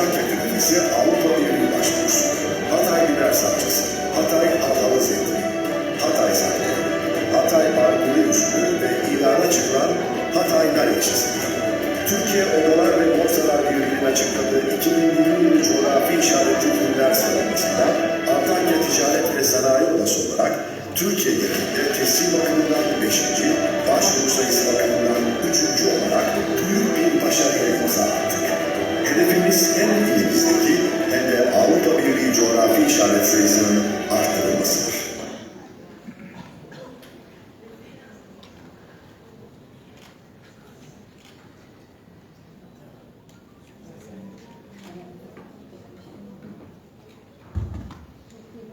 Antakya Külliyesi Avrupa Birliği Başvurusu, Hatay Biber Salçası, Hatay Halkalı Zeytin, Hatay Zeytin, Hatay Marmuri Üzümü ve ilana çıkılan Hatay Nar. Türkiye Odalar ve Borsalar Birliği'nin açıkladığı 2020 yılı coğrafi işaretli ürünler sıralamasında Antakya Ticaret ve Sanayi Odası olarak Türkiye genelinde teslim bakımından 5. başvuru sayısı bakımından 3. olarak Hedefimiz hem ilimizdeki hem de Avrupa Birliği coğrafi işaret sayısının arttırılmasıdır.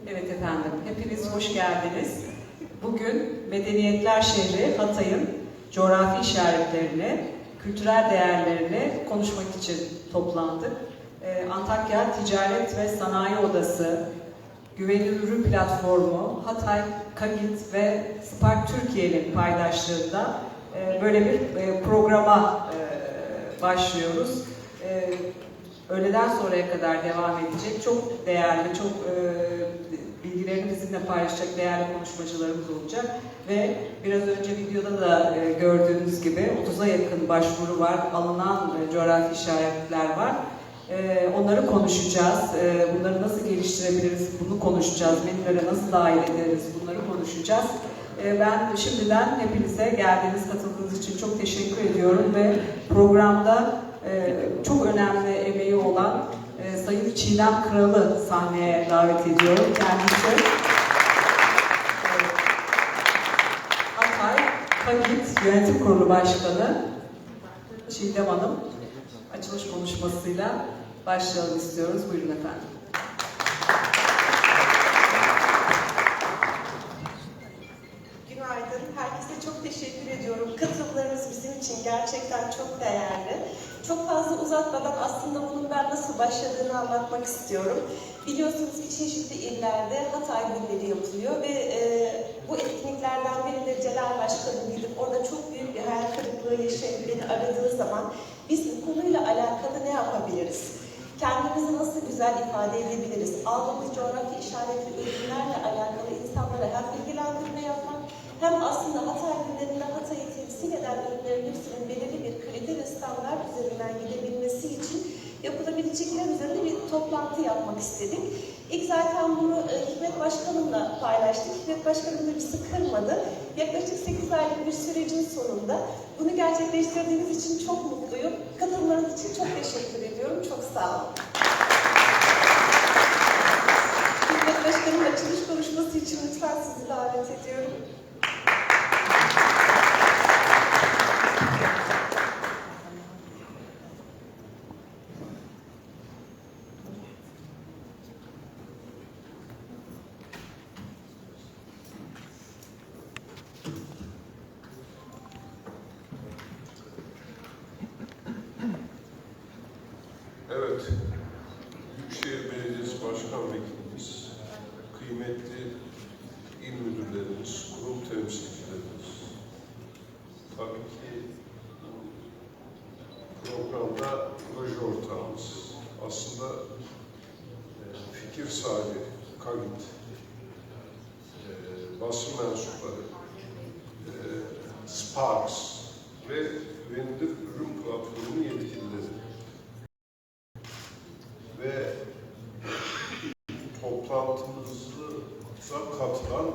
Evet efendim, hepiniz hoş geldiniz. Bugün Medeniyetler Şehri Hatay'ın coğrafi işaretlerini, kültürel değerlerini konuşmak için toplandık. Ee, Antakya Ticaret ve Sanayi Odası, Güvenilir Ürün Platformu, Hatay Kagit ve Spark Türkiye'nin paydaşlığında e, böyle bir e, programa e, başlıyoruz. Öğleden sonraya kadar devam edecek. Çok değerli, çok bilgilerini bizimle paylaşacak değerli konuşmacılarımız olacak. Ve biraz önce videoda da e, gördüğünüz gibi 30'a yakın başvuru var, alınan e, coğrafi işaretler var. E, onları konuşacağız. E, bunları nasıl geliştirebiliriz, bunu konuşacağız. Menülere nasıl dahil ederiz, bunları konuşacağız. Ben şimdiden hepinize geldiğiniz, katıldığınız için çok teşekkür ediyorum ve programda çok önemli emeği Sayın Çiğdem Kralı sahneye davet ediyorum. Kendisi e, Hatay Yönetim Kurulu Başkanı Çiğdem Hanım açılış konuşmasıyla başlayalım istiyoruz. Buyurun efendim. Günaydın. Herkese çok teşekkür ediyorum. Katılımlarınız bizim için gerçekten çok değerli. Çok fazla uzatmadan aslında bunun ben nasıl başladığını anlatmak istiyorum. Biliyorsunuz ki çeşitli illerde Hatay günleri yapılıyor ve e, bu etkinliklerden birinde Celal Başkanım gidip orada çok büyük bir hayal kırıklığı yaşayıp beni aradığı zaman biz bu konuyla alakalı ne yapabiliriz? Kendimizi nasıl güzel ifade edebiliriz? Aldığımız coğrafi işaretli ürünlerle alakalı insanlara hem bilgilendirme yapmak hem aslında Hatay temsil eden ürünlerin hepsinin belirli bir kriter standart üzerinden gidebilmesi için yapılabilecekler üzerine bir toplantı yapmak istedik. İlk zaten bunu e, Hikmet Başkanım'la paylaştık. Hikmet Başkanım da bizi kırmadı. Yaklaşık 8 aylık bir sürecin sonunda bunu gerçekleştirdiğiniz için çok mutluyum. Katılımlarınız için çok teşekkür ediyorum. Çok sağ olun. Hikmet Başkanım açılış konuşması için lütfen sizi davet ediyorum. Evet, Büyükşehir Belediyesi Başkan Vekilimiz, kıymetli il müdürlerimiz, kurum temsilcilerimiz, tabii ki programda proje ortağımız, aslında e, fikir sahibi, KAGİT, e, basın mensupları, e, Sparks ve Güvenilir Ürün Platformu yetkilileri ve toplantımıza katılan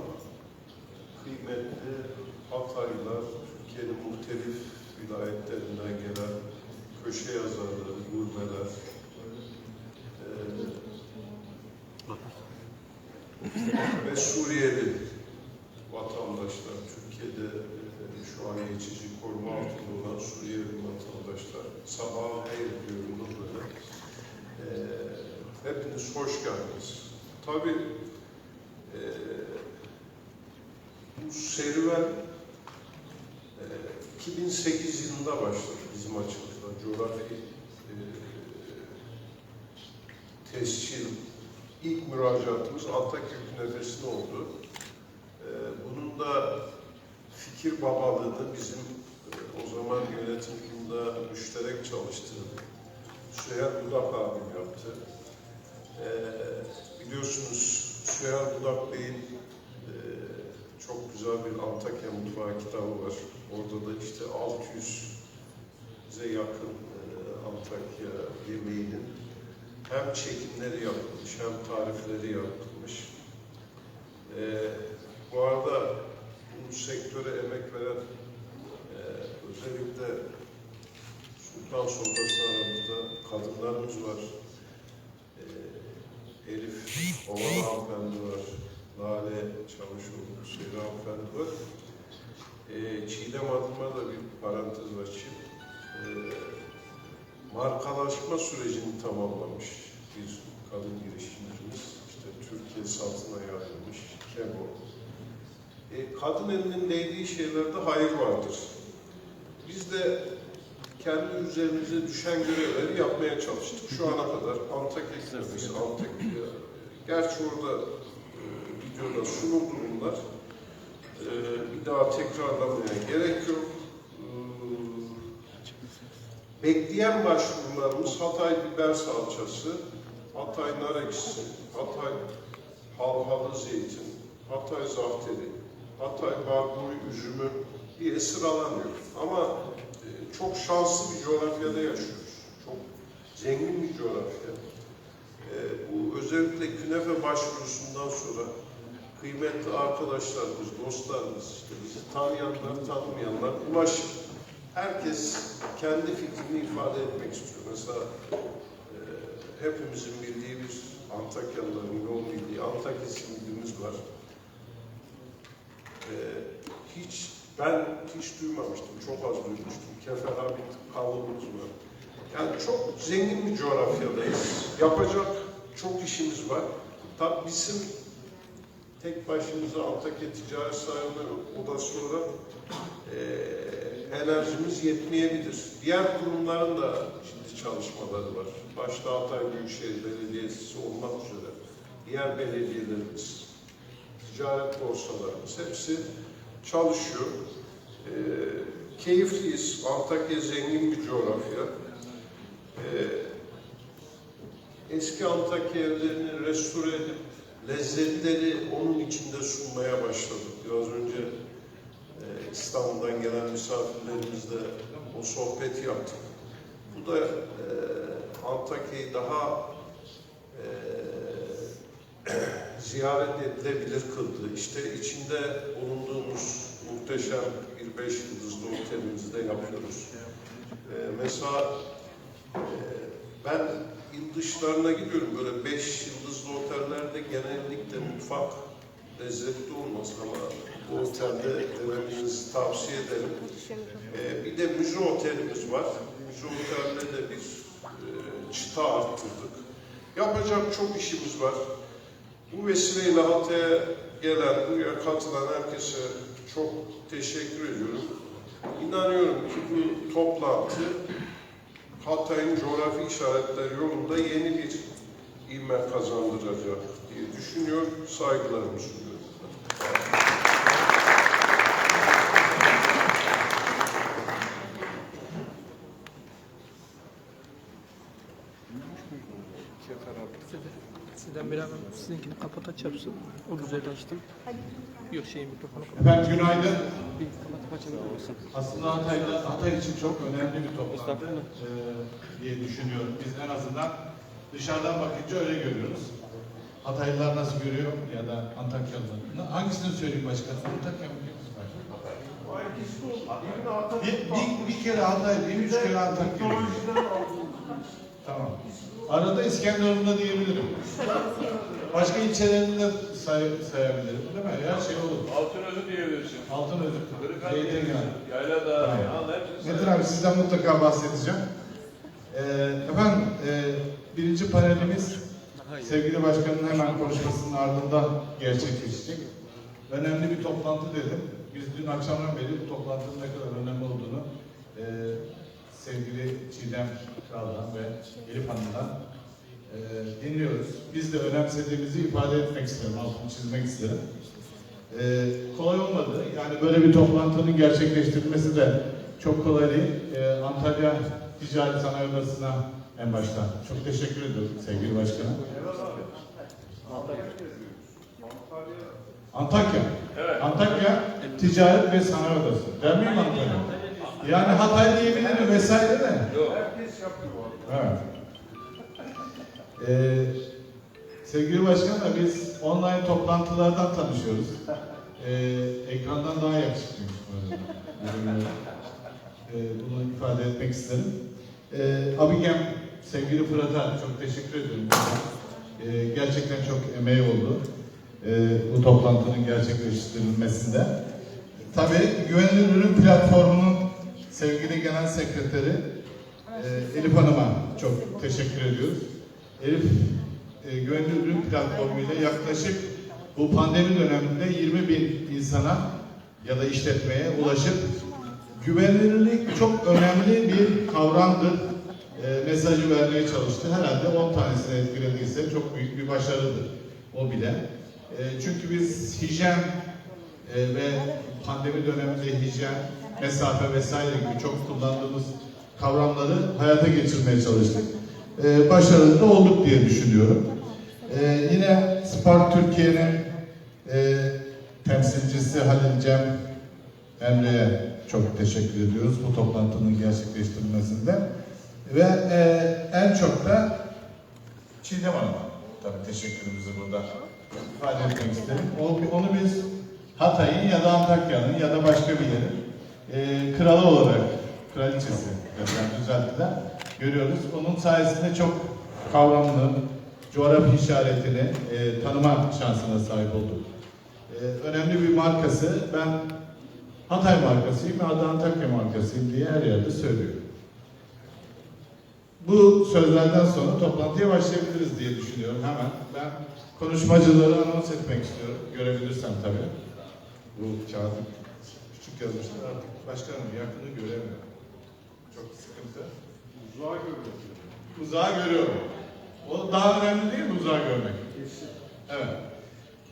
kıymetli Hataylılar, Muhtelif vilayetlerinden gelen köşe yazarları, gurmeler, ve Suriyeli vatandaşlar, Türkiye'de şu an geçici koruma altında olan Suriyeli vatandaşlar, sabah hayır diyorum burada. Ee, hepiniz hoş geldiniz. Tabii e, bu serüven e, 2008 yılında başladı bizim açımızdan. Coğrafi e, tescil ilk müracaatımız Antakya Nefes'in oldu. E, bunun da fikir babalığını bizim e, o zaman yönetim kurulunda müşterek çalıştığım Süheyl Budak abim yaptı. Ee, biliyorsunuz Süheyl Budak Bey'in e, çok güzel bir Antakya Mutfağı kitabı var. Orada da işte 600'e yakın e, Antakya yemeğinin hem çekimleri yapılmış hem tarifleri yapılmış. Ee, bu arada bu sektöre emek veren e, özellikle Sultan Sofrası aramızda kadınlarımız var. Ee, Elif Oval hanımefendi var. Lale Çavuşoğlu Hüseyin hanımefendi var. Ee, Çiğdem adıma da bir parantez açayım. Ee, markalaşma sürecini tamamlamış bir kadın girişimcimiz. İşte Türkiye satına yayılmış Kebo. E, kadın elinin değdiği şeylerde hayır vardır. Biz de kendi üzerimize düşen görevleri yapmaya çalıştık. Şu ana kadar Antakya Antakya, gerçi orada e, videoda sunuldu bunlar. E, bir daha tekrarlamaya gerek yok. E, bekleyen başvurularımız Hatay biber salçası, Hatay nar ekşisi, Hatay halhalı zeytin, Hatay zafteri, Hatay barburi üzümü diye sıralanıyor. Ama e, çok şanslı bir coğrafyada yaşıyoruz. Çok zengin bir coğrafya. E, bu özellikle künefe başvurusundan sonra kıymetli arkadaşlarımız, dostlarımız, işte bizi tanıyanlar, tanımayanlar ulaşıp herkes kendi fikrini ifade etmek istiyor. Mesela e, hepimizin bildiği bir Antakyalıların yoğun bildiği Antakya simidimiz var. E, hiç ben hiç duymamıştım, çok az duymuştum. Keferabit kavramımız var. Yani çok zengin bir coğrafyadayız. Yapacak çok işimiz var. Tabii bizim tek başımıza Antakya Ticaret Sahibi Odası olarak eee, enerjimiz yetmeyebilir. Diğer kurumların da şimdi çalışmaları var. Başta Hatay Büyükşehir Belediyesi olmak üzere diğer belediyelerimiz, ticaret borsalarımız hepsi çalışıyor. Eee, keyifliyiz. Antakya zengin bir coğrafya. Eee, eski Antakya evlerini restore edip lezzetleri onun içinde sunmaya başladık. Biraz önce e, İstanbul'dan gelen misafirlerimizle o sohbeti yaptık. Bu da e, Antakya'yı daha e, ziyaret edilebilir kıldı. İşte içinde bulunduğumuz muhteşem bir beş yıldızlı otelimizde yapıyoruz. E, mesela e, ben il dışlarına gidiyorum. Böyle beş yıldızlı otellerde genellikle mutfak lezzetli olmaz ama bu otelde denemenizi tavsiye ederim. Ee, bir de müze otelimiz var. Müze otelde de bir e, çıta arttırdık. Yapacak çok işimiz var. Bu vesileyle Hatay'a gelen, buraya katılan herkese çok teşekkür ediyorum. İnanıyorum ki bu toplantı Hatay'ın coğrafi işaretleri yolunda yeni bir ivme kazandıracak diye düşünüyor, saygılarımı sunuyorum. Sizden beraber sizinkini kapat açarsın. O güzel açtım. Yok şey mikrofonu kapat. Efendim günaydın. Bir kapatıp açabilir misin? Aslında Hatay'da, Hatay için çok önemli bir toplantı e, diye düşünüyorum. Biz en azından dışarıdan bakınca öyle görüyoruz. Hataylılar nasıl görüyor ya da Antakyalılar. Hangisini söyleyeyim başkanım? Antakya mı? Bir, bir, bir kere Hatay, bir üç kere Antakya. Tamam. Arada İskenderun'da diyebilirim. Başka ilçelerini de say, sayabilirim. Değil mi? Her şey olur. Altınözü diyebilirsin. Altınözü, Kırıkkale, Zeytinyağı. Yaylada, Tamam. ya hepsi Metin abi sizden mutlaka bahsedeceğim. Ee, efendim e, birinci panelimiz sevgili başkanın hemen konuşmasının ardından gerçekleşecek. Önemli bir toplantı dedim. Biz dün akşamdan beri bu toplantının ne kadar önemli olduğunu e, sevgili Çiğdem Kral'dan ve Elif Hanım'dan e, dinliyoruz. Biz de önemsediğimizi ifade etmek isterim, altını çizmek isterim. Ee, kolay olmadı. Yani böyle bir toplantının gerçekleştirilmesi de çok kolay değil. Ee, Antalya Ticaret Sanayi Odası'na en başta. Çok teşekkür ediyorum sevgili başkanım. Antakya. Antakya Ticaret ve Sanayi Odası. Der miyim Antakya? Yani Hatay diyebilirim vesaire de. Evet. Ee, sevgili başkanım biz online toplantılardan tanışıyoruz. Ee, ekrandan daha yakışıklıymış bu arada. Yani, e, bunu ifade etmek isterim. Ee, Abigem, sevgili Fırat'a çok teşekkür ediyorum. Ee, gerçekten çok emeği oldu. Ee, bu toplantının gerçekleştirilmesinde. Tabii Güvenilir Ürün Platformu'nun sevgili Genel Sekreteri e, Elif Hanım'a çok teşekkür ediyoruz. Elif e, Güvenilir Ürün Platformu ile yaklaşık bu pandemi döneminde 20 bin insana ya da işletmeye ulaşıp güvenilirlik çok önemli bir kavramdır e, mesajı vermeye çalıştı. Herhalde 10 tanesini etkilediyse çok büyük bir başarıdır o bile. E, çünkü biz hijyen e, ve pandemi döneminde hijyen, mesafe vesaire gibi çok kullandığımız kavramları hayata geçirmeye çalıştık. E, başarılı da olduk diye düşünüyorum. E, yine Spark Türkiye'nin e, temsilcisi Halil Cem Emre'ye çok teşekkür ediyoruz bu toplantının gerçekleştirilmesinde. Ve e, en çok da Çiğdem Hanım'a tabii teşekkürümüzü burada ifade etmek isterim. Onu, onu biz Hatay'ın ya da Antakya'nın ya da başka bir yerin e, kralı olarak, kraliçesi desem düzelttiler, görüyoruz. Onun sayesinde çok kavramlı, coğrafi işaretini e, tanıma şansına sahip olduk. E, önemli bir markası. Ben Hatay markasıyım ve adı Antakya markasıyım diye her yerde söylüyorum. Bu sözlerden sonra toplantıya başlayabiliriz diye düşünüyorum hemen. Ben konuşmacıları anons etmek istiyorum. Görebilirsem tabii. Bu kağıdı küçük yazmışlar artık başkanım yakını göremiyorum. Çok sıkıntı. Uzağa görüyorum. Uzağa görüyorum. O daha önemli değil mi uzağa görmek? Evet.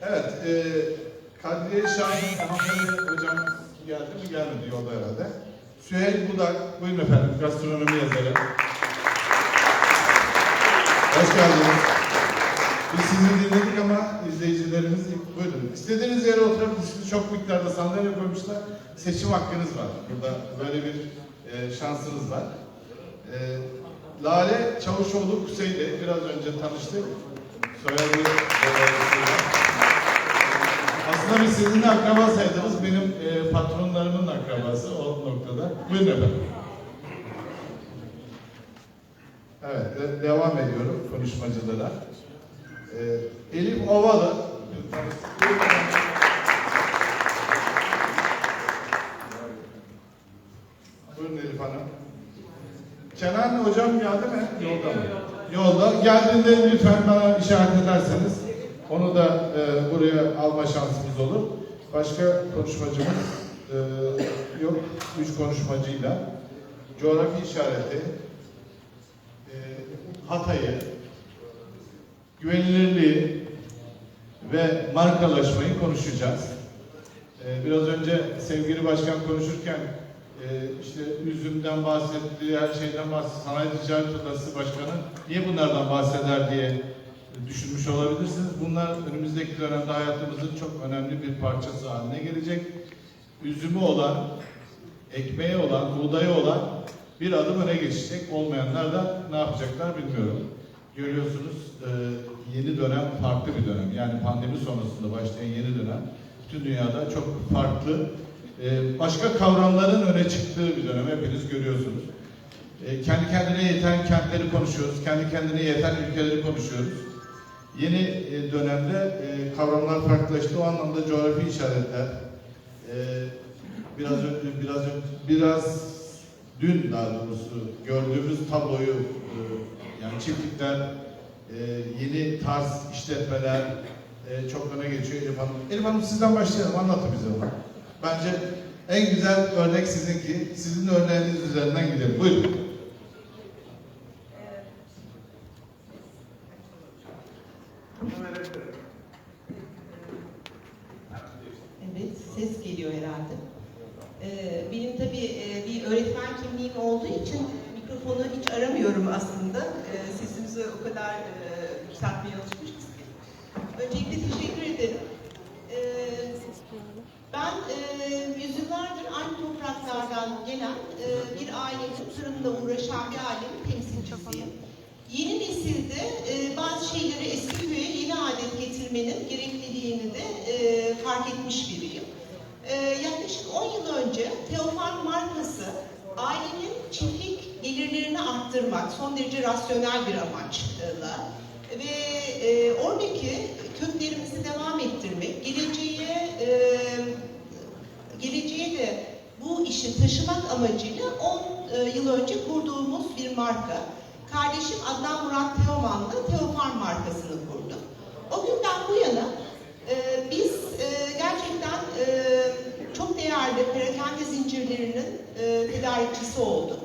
Evet. E, Kadriye Şahin Hanımefendi hocam geldi mi gelmedi yolda herhalde. Süheyl Budak, buyurun efendim gastronomi yazarı. Hoş geldiniz. Biz sizi dinledik ama izleyicilerimiz buyurun. İstediğiniz yere oturabilirsiniz. Çok miktarda sandalye koymuşlar. Seçim hakkınız var. Burada böyle bir e, şansınız var. E, Lale Çavuşoğlu Kusey'le biraz önce tanıştık. Soyadı. Aslında biz sizinle akraba sayılırız. Benim e, patronlarımın akrabası o noktada. Buyurun efendim. Evet, de- devam ediyorum konuşmacılara. Ee, Elif Ovalı. Buyurun Elif Hanım. Kenan hocam geldi mi? Yolda mı? Yolda. Geldiğinde lütfen bana işaret ederseniz onu da e, buraya alma şansımız olur. Başka konuşmacımız e, yok. Üç konuşmacıyla coğrafi işareti, e, Hatay'ı, güvenilirliği ve markalaşmayı konuşacağız. E, biraz önce sevgili başkan konuşurken e, işte üzümden bahsetti, her şeyden bahsetti. Sanayi Ticaret Odası Başkanı niye bunlardan bahseder diye düşünmüş olabilirsiniz. Bunlar önümüzdeki dönemde hayatımızın çok önemli bir parçası haline gelecek. Üzümü olan, ekmeği olan, buğdayı olan bir adım öne geçecek. Olmayanlar da ne yapacaklar bilmiyorum. Görüyorsunuz e, yeni dönem farklı bir dönem. Yani pandemi sonrasında başlayan yeni dönem bütün dünyada çok farklı e, başka kavramların öne çıktığı bir dönem hepiniz görüyorsunuz. E, kendi kendine yeten kentleri konuşuyoruz. Kendi kendine yeten ülkeleri konuşuyoruz. Yeni e, dönemde e, kavramlar farklılaştı. O anlamda coğrafi işaretler, e, biraz önce, biraz biraz dün daha doğrusu gördüğümüz tabloyu e, yani çiftlikler, e, yeni tarz işletmeler e, çok öne geçiyor Elif Hanım. Elif Hanım sizden başlayalım. Anlatın bize onu. Bence en güzel örnek sizinki. Sizin örneğiniz üzerinden gidelim. Buyurun. Evet, ses geliyor herhalde. Ee, benim tabii e, bir öğretmen kimliğim olduğu için mikrofonu hiç aramıyorum aslında. o kadar e, yükseltmeye alışmışız ki. Öncelikle teşekkür ederim. E, ben e, yüzyıllardır aynı topraklardan gelen e, bir ailenin, tarımla uğraşan bir ailenin temsilcisiyim. Yeni nesilde e, bazı şeyleri eski köye yeni adet getirmenin gerekliliğini de e, fark etmiş biriyim. E, yaklaşık 10 yıl önce Teofan markası ailenin çiftlik gelirlerini arttırmak son derece rasyonel bir amaçla ve e, oradaki köklerimizi devam ettirmek, geleceğe e, geleceğe de bu işi taşımak amacıyla 10 e, yıl önce kurduğumuz bir marka. Kardeşim Adnan Murat Teoman'la Teofarm markasını kurduk. O günden bu yana e, biz e, gerçekten e, çok değerli perakende zincirlerinin e, tedarikçisi olduk.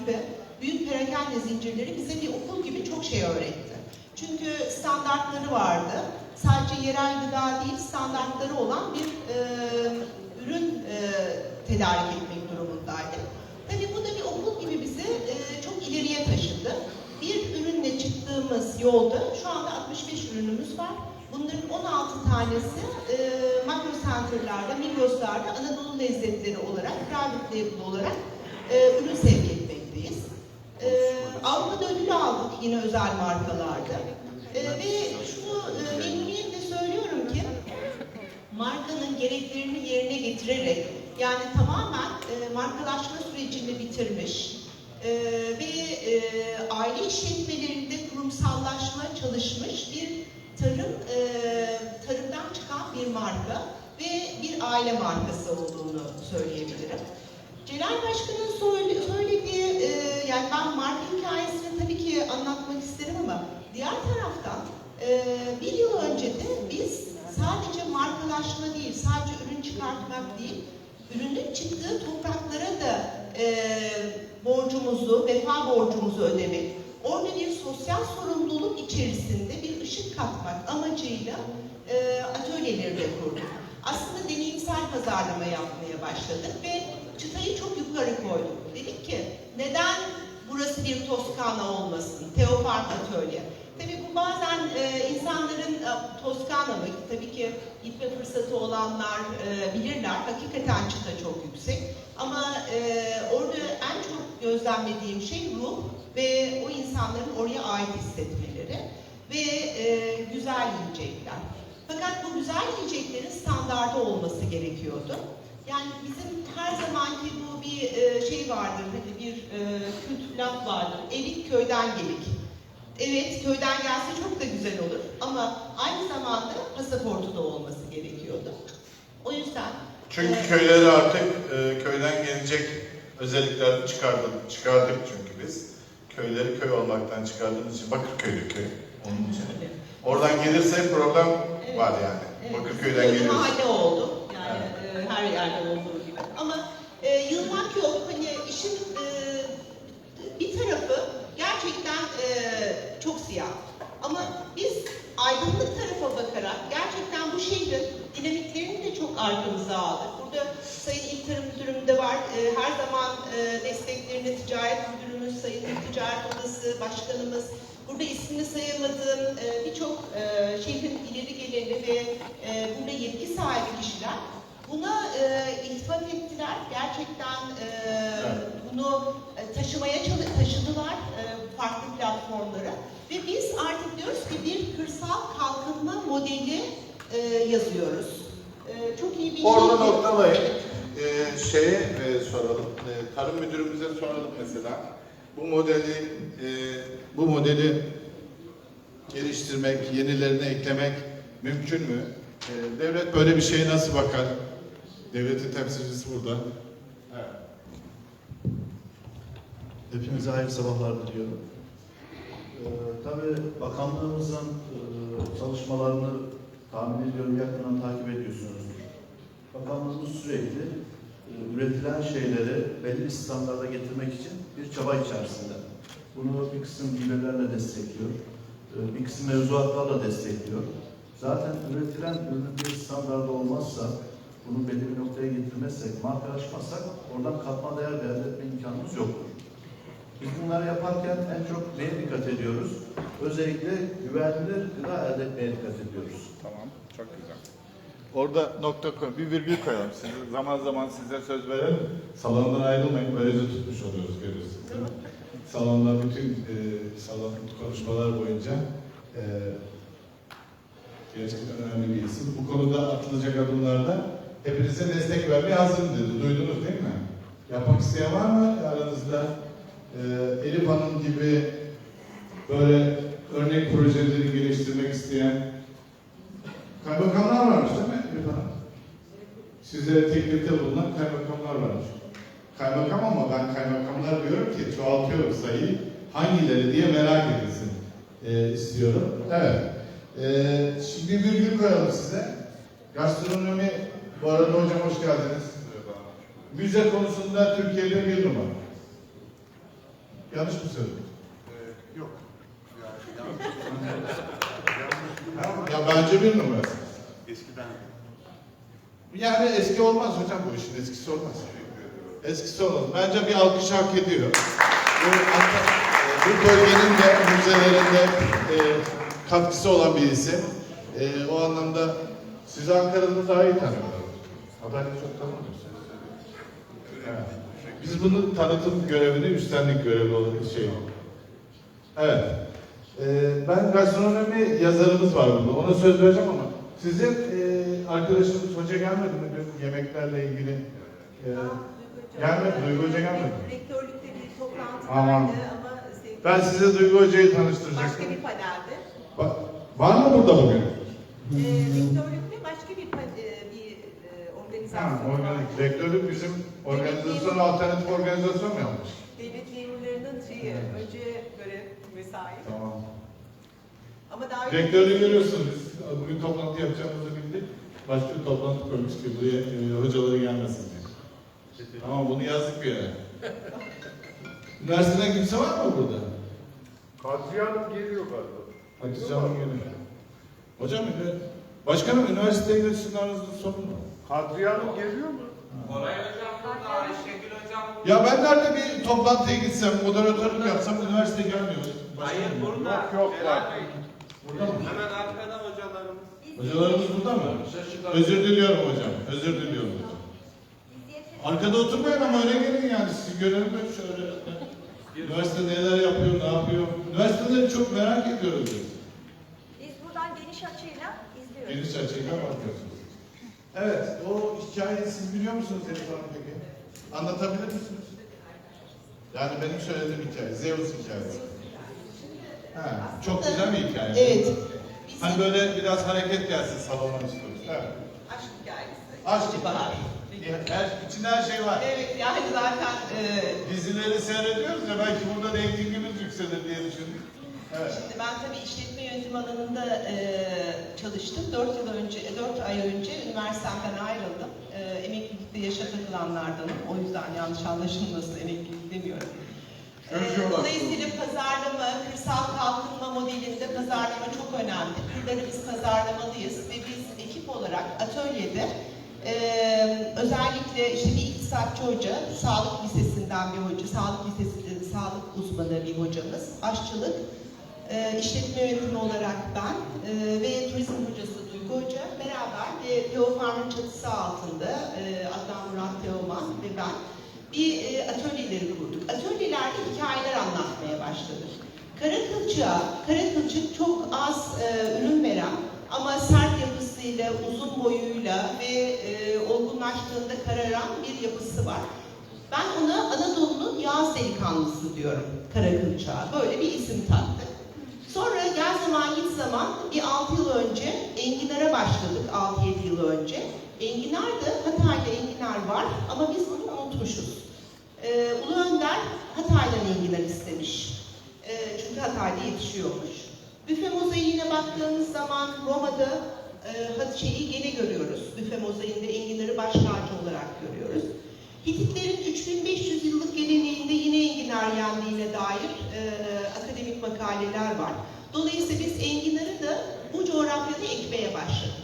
Gibi büyük perakende zincirleri bize bir okul gibi çok şey öğretti. Çünkü standartları vardı. Sadece yerel gıda değil, standartları olan bir e, ürün e, tedarik etmek durumundaydı. Tabii bu da bir okul gibi bizi e, çok ileriye taşıdı. Bir ürünle çıktığımız yolda şu anda 65 ürünümüz var. Bunların 16 tanesi e, makro center'larda, Migros'larda Anadolu lezzetleri olarak, private label olarak e, ürün sevk etmekteyiz. E, Avrupa'da ödül aldık yine özel markalarda. E, ve şunu e, memnuniyetle söylüyorum ki markanın gereklerini yerine getirerek yani tamamen e, markalaşma sürecini bitirmiş e, ve e, aile işletmelerinde kurumsallaşma çalışmış bir tarım e, tarımdan çıkan bir marka ve bir aile markası olduğunu söyleyebilirim. Celal Başkan'ın söyle- söylediği, e, yani ben marka hikayesini tabii ki anlatmak isterim ama diğer taraftan e, bir yıl önce de biz sadece markalaşma değil, sadece ürün çıkartmak değil, ürünün çıktığı topraklara da e, borcumuzu, vefa borcumuzu ödemek, orada bir sosyal sorumluluk içerisinde bir ışık katmak amacıyla e, atölyeleri de kurduk. Aslında deneyimsel pazarlama yapmaya başladık ve çıtayı çok yukarı koyduk. Dedik ki neden burası bir Toskana olmasın, Teofarm Atölye. Tabii bu bazen e, insanların e, Toskana mı? Tabii ki gitme fırsatı olanlar e, bilirler. Hakikaten çıta çok yüksek. Ama e, orada en çok gözlemlediğim şey ruh ve o insanların oraya ait hissetmeleri ve e, güzel yiyecekler. Fakat bu güzel yiyeceklerin standardı olması gerekiyordu. Yani bizim her zamanki bu bir e, şey vardır, hani bir e, kült laf vardır. Erik köyden gelik. Evet, köyden gelse çok da güzel olur ama aynı zamanda pasaportu da olması gerekiyordu. O yüzden Çünkü e, köyleri artık e, köyden gelecek özellikler çıkardık, çıkardık çünkü biz. Köyleri köy olmaktan çıkardığımız için Bakırköy'lü köy onun için. Oradan gelirse problem Evet. var yani. Evet, Bakırköy'den bir geliyorsa. mahalle oldu. Yani e, her yerde olduğu gibi. Ama e, yılmak yok. Hani işin e, bir tarafı gerçekten e, çok siyah. Ama biz aydınlık tarafa bakarak gerçekten bu şehrin dinamiklerini de çok arkamıza aldık. Burada Sayın İl Tarım Müdürüm de var. E, her zaman e, desteklerini Ticaret Müdürümüz, Sayın Ticaret Odası Başkanımız, Burada ismini sayamadığım e, birçok e, şehrin ileri geleni ve e, burada yetki sahibi kişiler buna e, iltifat ettiler. Gerçekten e, bunu e, taşımaya taşıdılar e, farklı platformlara. Ve biz artık diyoruz ki bir kırsal kalkınma modeli e, yazıyoruz. E, çok iyi bir Orada şey. noktalayın. Ee, şeye e, soralım. Ee, tarım müdürümüze soralım mesela. Bu modeli e, bu modeli geliştirmek, yenilerine eklemek mümkün mü? Ee, devlet böyle bir şeye nasıl bakar? Devletin temsilcisi burada. Evet. Hepinize hayırlı sabahlar diliyorum. Ee, tabii bakanlığımızın e, çalışmalarını tahmin ediyorum yakından takip ediyorsunuzdur. Bakanlığımız sürekli e, üretilen şeyleri belli standarda getirmek için bir çaba içerisinde. Bunu bir kısım gübrelerle destekliyor, e, bir kısım mevzuatlarla destekliyor. Zaten üretilen ürünün bir standardı olmazsa bunu belli bir noktaya getirmezsek, marka açmazsak oradan katma değer de elde etme imkanımız yoktur. Biz bunları yaparken en çok neye dikkat ediyoruz? Özellikle güvenilir gıda elde etmeye dikkat ediyoruz. Orada nokta koy, bir virgül koyalım. Siz, zaman zaman size söz verelim. Salondan ayrılmayın, böylece tutmuş oluyoruz görüyorsunuz. Salonda bütün e, salon konuşmalar boyunca e, gerçekten önemli bir isim. Bu konuda atılacak adımlarda hepinize destek vermeye hazırım dedi. Duydunuz değil mi? Yapmak isteyen var mı aranızda? E, Elif Hanım gibi böyle örnek projeleri geliştirmek isteyen Kaymakamlar varmış değil mi Hanım? Size teklifte bulunan kaymakamlar varmış. Kaymakam ama ben kaymakamlar diyorum ki çoğaltıyorum sayıyı. Hangileri diye merak edilsin e, istiyorum. Evet. E, şimdi bir virgül koyalım size. Gastronomi, bu arada hocam hoş geldiniz. Müze konusunda Türkiye'de bir numara. Yanlış mı söyledim? Yok. Ya bence bir numarası. Eskiden Yani eski olmaz hocam bu işin eskisi olmaz. Eskisi olmaz. Bence bir alkış hak ediyor. Bu, e, bu bölgenin de müzelerinde e, katkısı olan bir isim. E, o anlamda sizi Ankara'da daha iyi tanıyorlar. Haberiniz çok tanımıyorsunuz. Biz bunun tanıtım görevini üstlendik görevi olan şey. Evet. Ee, ben gastronomi yazarımız var burada. Ona söz vereceğim ama sizin arkadaşınız hoca gelmedi mi dün yemeklerle ilgili? E, gelmedi, Duygu Hoca gelmedi. mi? Rektörlükte bir toplantı Aman. vardı ama sevgili- Ben size Duygu Hoca'yı başka tanıştıracaktım. bir panelde. Ba- var mı burada bugün? Ee, rektörlükte başka bir, pa- e, bir e, Ha, organizasyon organik. vardı. Rektörlük bizim organizasyon, alternatif organizasyon mu yapmış? Devlet memurlarının şeyi, önce görev mesai. Tamam. Ama daha Rektörü görüyorsunuz. Bugün toplantı yapacağımızı. Başka bir toplantı koymuş ki buraya e, hocaları gelmesin diye. Tamam bunu yazdık bir yere. Üniversiteden kimse var mı burada? Kadriye Hanım geliyor galiba. Hatice Hanım geliyor. Hocam bir de- başkanım üniversiteye gidiyorsunuz sorun mu? Kadriye Hanım geliyor mu? Ya ben nerede bir toplantıya gitsem, moderatörlük yapsam üniversite gelmiyor. Hayır Başkanım. burada. Yok, yok, Celal. Bey. Burada mı? Hemen arkada hocalarımız. Burada mı? Özür diliyorum hocam. Özür diliyorum hocam. Arkada oturmayın ama öne gelin yani. Sizi görelim de şöyle. Üniversite neler yapıyor, ne yapıyor? Üniversiteleri çok merak ediyoruz biz. Biz buradan geniş açıyla izliyoruz. Geniş açıyla bakıyorsunuz. Evet, o hikayeyi siz biliyor musunuz Elif Hanım peki? Anlatabilir misiniz? Yani benim söylediğim hikaye, Zeus hikayesi. Ha, çok güzel bir hikaye. Evet. Hani böyle biraz hareket gelsin salona istiyoruz. Evet. Aşk hikayesi. Aşk İkinci bahar. Her, içinde her şey var. Evet yani zaten e, Dizileri seyrediyoruz ya belki burada reytingimiz yükselir diye düşündük. Evet. Şimdi ben tabii işletme yönetimi alanında e, çalıştım. 4 yıl önce, 4 ay önce üniversiteden ayrıldım. E, emeklilikte yaşa takılanlardanım. O yüzden yanlış anlaşılmasın emeklilik demiyorum. E, dolayısıyla pazarlama, kırsal kalkınma modelinde pazarlama çok önemli. Kırları biz pazarlamalıyız ve biz ekip olarak atölyede e, özellikle işte bir iktisatçı hoca, sağlık lisesinden bir hoca, sağlık lisesi, sağlık uzmanı bir hocamız, aşçılık, e, işletme yönetimi olarak ben e, ve turizm hocası Duygu Hoca beraber ve Teofarm'ın çatısı altında e, Adnan Murat Teoman ve ben bir e, atölyeleri kurduk. Atölyelerde hikayeler anlatmaya başladık. Kara kılçığa, kara kılçık çok az e, ürün veren ama sert yapısıyla, uzun boyuyla ve e, olgunlaştığında kararan bir yapısı var. Ben ona Anadolu'nun yaz delikanlısı diyorum kara kılçığa. Böyle bir isim taktık. Sonra gel zaman git zaman bir 6 yıl önce enginara başladık 6-7 yıl önce. Enginar da Hatay'da enginar var ama biz bunu unutmuşuz. Ee, Ulu Önder Hatay'dan enginar istemiş. Ee, çünkü Hatay'da yetişiyormuş. Büfe mozaiğine baktığımız zaman Roma'da e, şeyi gene görüyoruz. Büfe mozaiğinde enginarı baş tacı olarak görüyoruz. Hititlerin 3500 yıllık geleneğinde yine enginar yendiğine dair e, akademik makaleler var. Dolayısıyla biz enginarı da bu coğrafyada ekmeye başladık.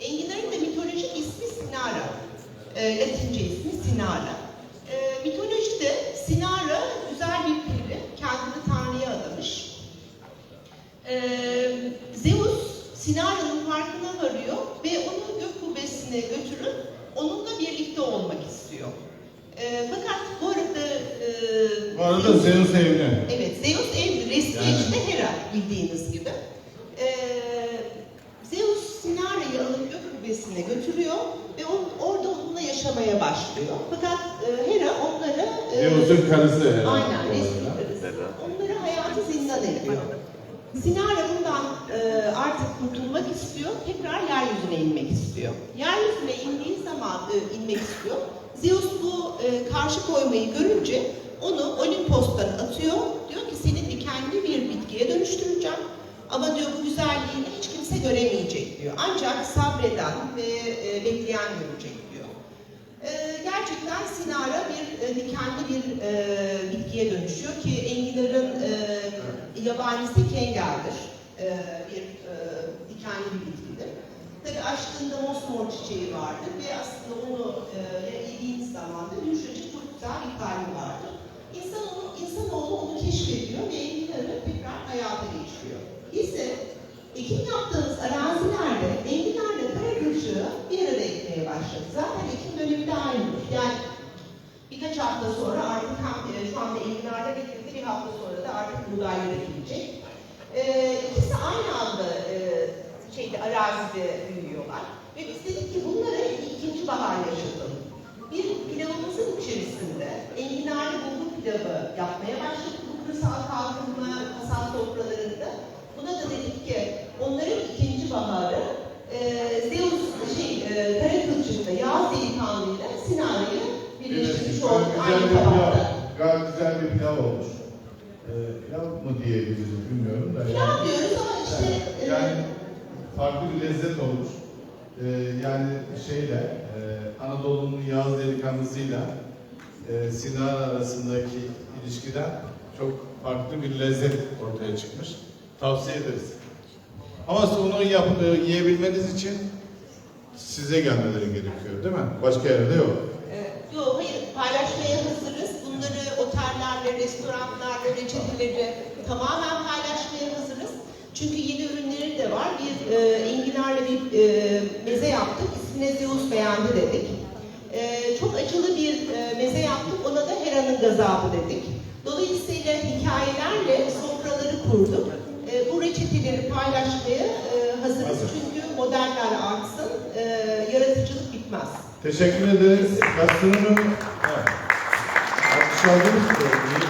Enginarın da mitolojik ismi Sinara. E, Latince ismi Sinara. Mitolojide Sinara güzel bir peri, kendini Tanrı'ya adamış. E, Zeus Sinara'nın farkına varıyor ve onu gök kubbesine götürüp onunla birlikte olmak istiyor. E, fakat bu arada... E, Bu arada Zeus evli. Evet, Zeus evli. Resmi Yani. de Hera bildiğiniz gibi. Ee, Zeus Sinara'yı kubbesine götürüyor ve on, orada onunla yaşamaya başlıyor. Fakat e, Hera onlara... e, Zeus'un karısı. herhalde. Aynen, resmi karısı. Onları hayatı zindan ediyor. Sinara bundan e, artık kurtulmak istiyor, tekrar yeryüzüne inmek istiyor. Yeryüzüne indiği zaman e, inmek istiyor. Zeus bu e, karşı koymayı görünce onu Olimpos'tan atıyor. Diyor ki seni dikenli bir bitkiye dönüştüreceğim. Ama diyor bu güzelliğini hiç kimse göremeyecek diyor. Ancak sabreden ve e, bekleyen görecek diyor. Ee, gerçekten Sinara bir e, dikenli bir e, bitkiye dönüşüyor ki enginarın e, yabanisi kengerdir. E, bir e, dikenli bir bitkidir. Tabi açtığında mosmor çiçeği vardır ve aslında onu e, yediğiniz zaman da yumuşacık güzel bir kalbi vardır. İnsanoğlu, insanoğlu onu keşfediyor ve enginarı tekrar hayata geçiriyor. Ise ekim yaptığımız arazilerde enginarla kara kılçığı bir arada ekmeye başladı. Zaten ekim dönemi de aynıdır. Yani birkaç hafta sonra artık hem, e, şu anda enginarda ekildi, bir hafta sonra da artık buğdaylar ekilecek. E, ikisi aynı anda e, şeyde arazide büyüyorlar. Ve biz dedik ki bunlara ikinci bahar yaşatalım. Bir pilavımızın içerisinde enginarlı bulgur pilavı yapmaya başladık bu kırsal kalkınma kasal sofralarında. Buna da dedik ki onların ikinci baharı e, Zeus şey e, kara kılçıkla yağ delikanlıyla Sinan'ı Evet, olduk güzel bir pilav. Gayet güzel bir pilav olmuş. Ee, pilav mı diyebiliriz bilmiyorum da. Pilav diyoruz ama işte e, Yani farklı bir lezzet olmuş. Ee, yani şeyle, e, Anadolu'nun Yağız delikanlısıyla e, Sinan arasındaki ilişkiden çok farklı bir lezzet ortaya çıkmış. Tavsiye ederiz. Ama onu yap, e, yiyebilmeniz için size gelmeleri gerekiyor değil mi? Başka yerde yok. Paylaşmaya hazırız. Bunları otellerle, restoranlarla, reçeteleri tamamen paylaşmaya hazırız. Çünkü yeni ürünleri de var. Bir e, enginarla bir e, meze yaptık. İsmine Zeus beğendi dedik. E, çok acılı bir e, meze yaptık. Ona da Hera'nın gazabı dedik. Dolayısıyla hikayelerle sofraları kurduk. E, bu reçeteleri paylaşmaya e, hazırız. Hazır. Çünkü modeller artsın, e, yaratıcılık bitmez. Teşekkür ederiz. Gastronomi... Evet. Alkış aldınız mı?